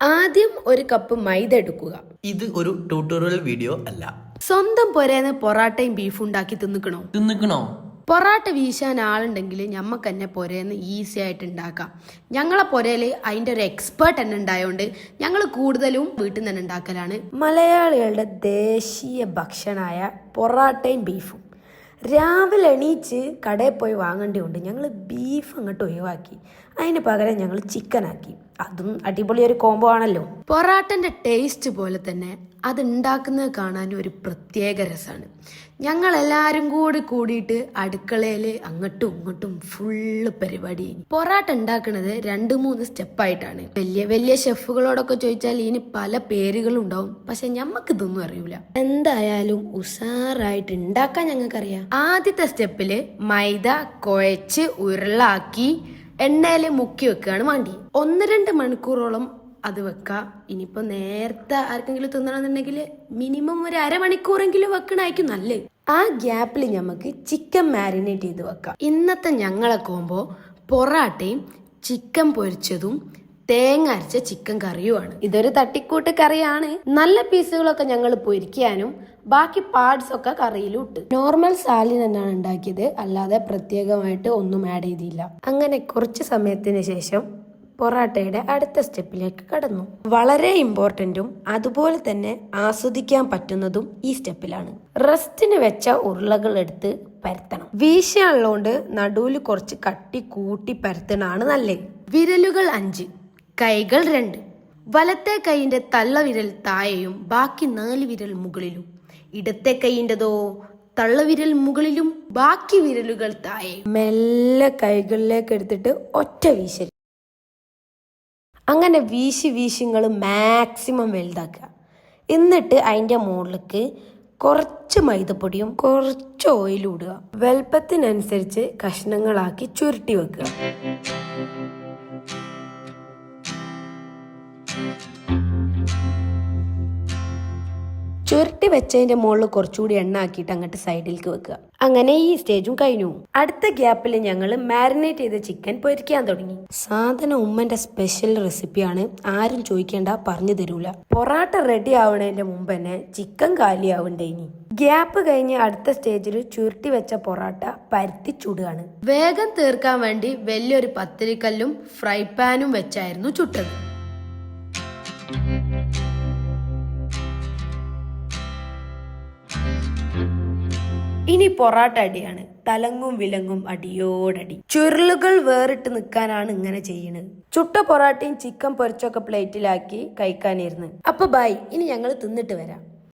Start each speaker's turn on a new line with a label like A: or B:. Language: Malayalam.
A: ആദ്യം ഒരു കപ്പ് മൈദ എടുക്കുക.
B: ഇത് ഒരു ട്യൂട്ടോറിയൽ വീഡിയോ അല്ല.
A: സ്വന്തം പൊരേന്ന് പൊറാട്ടയും ബീഫും ഉണ്ടാക്കി തിന്നിക്കണോ?
B: തിന്നിക്കണോ?
A: പൊറാട്ട വീശാൻ ആളുണ്ടെങ്കിൽ ഞമ്മക്ക് തന്നെ പൊരേന്ന് ഈസി ആയിട്ട് ഉണ്ടാക്കാം. ഞങ്ങളെ പൊരയിൽ അതിന്റെ ഒരു എക്സ്പേർട്ട് തന്നെ ഉണ്ടായതുകൊണ്ട് ഞങ്ങൾ കൂടുതലും വീട്ടിൽ നിന്ന് തന്നെ ഉണ്ടാക്കലാണ്. മലയാളികളുടെ ദേശീയ ഭക്ഷണമായ പൊറാട്ടയും ബീഫും രാവിലെ എണീച്ച് കടയിൽ പോയി വാങ്ങേണ്ടി ഉണ്ട്. ഞങ്ങൾ ബീഫ് അങ്ങോട്ട് ഒഴിവാക്കി. അതിന് പകരം ഞങ്ങൾ ചിക്കൻ ആക്കി. അതും അടിപൊളി ഒരു കോംബോ ആണല്ലോ. പൊറാട്ടന്റെ ടേസ്റ്റ് പോലെ തന്നെ അത് ഉണ്ടാക്കുന്നത് കാണാൻ ഒരു പ്രത്യേക രസമാണ് ഞങ്ങൾ എല്ലാവരും കൂടി കൂടിയിട്ട് അടുക്കളയിൽ അങ്ങോട്ടും ഇങ്ങോട്ടും ഫുള്ള് പരിപാടി. പൊറാട്ട ഉണ്ടാക്കുന്നത് രണ്ട് മൂന്ന് സ്റ്റെപ്പായിട്ടാണ്. വലിയ വലിയ ഷെഫുകളോടൊക്കെ ചോദിച്ചാൽ ഇതിന് പല പേരുകളും ഉണ്ടാവും. പക്ഷെ ഞമ്മക്ക് ഇതൊന്നും അറിയൂല. എന്തായാലും ഉഷാറായിട്ട് ഉണ്ടാക്കാൻ ഞങ്ങൾക്കറിയാം. ആദ്യത്തെ സ്റ്റെപ്പിൽ മൈദ കുഴച്ച് ഉരുളാക്കി എണ്ണയിൽ മുക്കി വെക്കുകയാണ് വേണ്ടി ഒന്ന് രണ്ട് മണിക്കൂറോളം അത് വെക്കുക ഇനിയിപ്പോൾ നേരത്തെ ആർക്കെങ്കിലും തിന്നണമെന്നുണ്ടെങ്കിൽ മിനിമം ഒരു അരമണിക്കൂറെങ്കിലും വെക്കണമായിരിക്കും നല്ലത്. ആ ഗ്യാപ്പിൽ നമുക്ക് ചിക്കൻ മാരിനേറ്റ് ചെയ്ത് വെക്കാം. ഇന്നത്തെ ഞങ്ങളെ കോമ്പോ പൊറാട്ടയും ചിക്കൻ പൊരിച്ചതും തേങ്ങ അരച്ച ചിക്കൻ കറിയുമാണ്. ഇതൊരു തട്ടിക്കൂട്ട് കറിയാണ്. നല്ല പീസുകളൊക്കെ ഞങ്ങൾ പൊരിക്കാനും ബാക്കി പാർട്സ് ഒക്കെ കറിയിലും നോർമൽ സാലിൻ തന്നെയാണ് ഉണ്ടാക്കിയത്. അല്ലാതെ പ്രത്യേകമായിട്ട് ഒന്നും ആഡ് ചെയ്തില്ല. അങ്ങനെ കുറച്ച് സമയത്തിന് ശേഷം പൊറാട്ടയുടെ അടുത്ത സ്റ്റെപ്പിലേക്ക് കടന്നു. വളരെ ഇമ്പോർട്ടന്റും അതുപോലെ തന്നെ ആസ്വദിക്കാൻ പറ്റുന്നതും ഈ സ്റ്റെപ്പിലാണ്. റെസ്റ്റിന് വെച്ച ഉരുളകൾ എടുത്ത് പരത്തണം. വീശയുള്ളതുകൊണ്ട് നടുവിൽ കുറച്ച് കട്ടി കൂട്ടി പരത്തണാണ് നല്ലത്. വിരലുകൾ അഞ്ച് കൈകൾ രണ്ട്. വലത്തെ കൈയിന്റെ തള്ളവിരൽ താഴെയും ബാക്കി നാല് വിരൽ മുകളിലും. ഇടത്തെ കൈയിന്റെതോ തള്ളവിരൽ മുകളിലും ബാക്കി വിരലുകൾ താഴെയും. മെല്ലെ കൈകളിലേക്ക് എടുത്തിട്ട് ഒറ്റ വീശൽ അങ്ങനെ വീശി വീശിങ്ങൾ മാക്സിമം വലുതാക്കുക. എന്നിട്ട് അതിന്റെ മുകളിലേക്ക് കുറച്ച് മൈദപ്പൊടിയും കുറച്ച് ഓയിലും ഇടുക. വലുപ്പത്തിനനുസരിച്ച് കഷ്ണങ്ങളാക്കി ചുരുട്ടി വെക്കുക. ചുരുട്ടി വെച്ചതിന്റെ മുകളിൽ കുറച്ചുകൂടി എണ്ണ ആക്കിയിട്ട് അങ്ങോട്ട് സൈഡിലേക്ക് വെക്കുക. അങ്ങനെ ഈ സ്റ്റേജും കഴിഞ്ഞു. അടുത്ത ഗ്യാപ്പിൽ ഞങ്ങൾ മാരിനേറ്റ് ചെയ്ത ചിക്കൻ പൊരിക്കാൻ തുടങ്ങി. സാധന ഉമ്മന്റെ സ്പെഷ്യൽ റെസിപ്പിയാണ് ആരും ചോദിക്കേണ്ട പറഞ്ഞു തരൂല. പൊറാട്ട റെഡി ആവണതിന്റെ മുമ്പ് തന്നെ ചിക്കൻ കാലിയാവണ്ടേ ഇനി. ഗ്യാപ്പ് കഴിഞ്ഞ് അടുത്ത സ്റ്റേജിൽ ചുരുട്ടി വെച്ച പൊറാട്ട പരുത്തി ചുടുകയാണ്. വേഗം തീർക്കാൻ വേണ്ടി വലിയൊരു പത്തിരിക്കല്ലും ഫ്രൈ പാനും വെച്ചായിരുന്നു ചുട്ടത്. ഇനി പൊറാട്ട അടിയാണ്. തലങ്ങും വിലങ്ങും അടിയോടടി. ചുരുളുകൾ വേറിട്ട് നിൽക്കാനാണ് ഇങ്ങനെ ചെയ്യുന്നത് ചുട്ട പൊറാട്ടയും ചിക്കൻ പൊരിച്ചൊക്കെ പ്ലേറ്റിലാക്കി കഴിക്കാനിരുന്ന്. അപ്പൊ ബായ് ഇനി ഞങ്ങൾ തിന്നിട്ട് വരാം.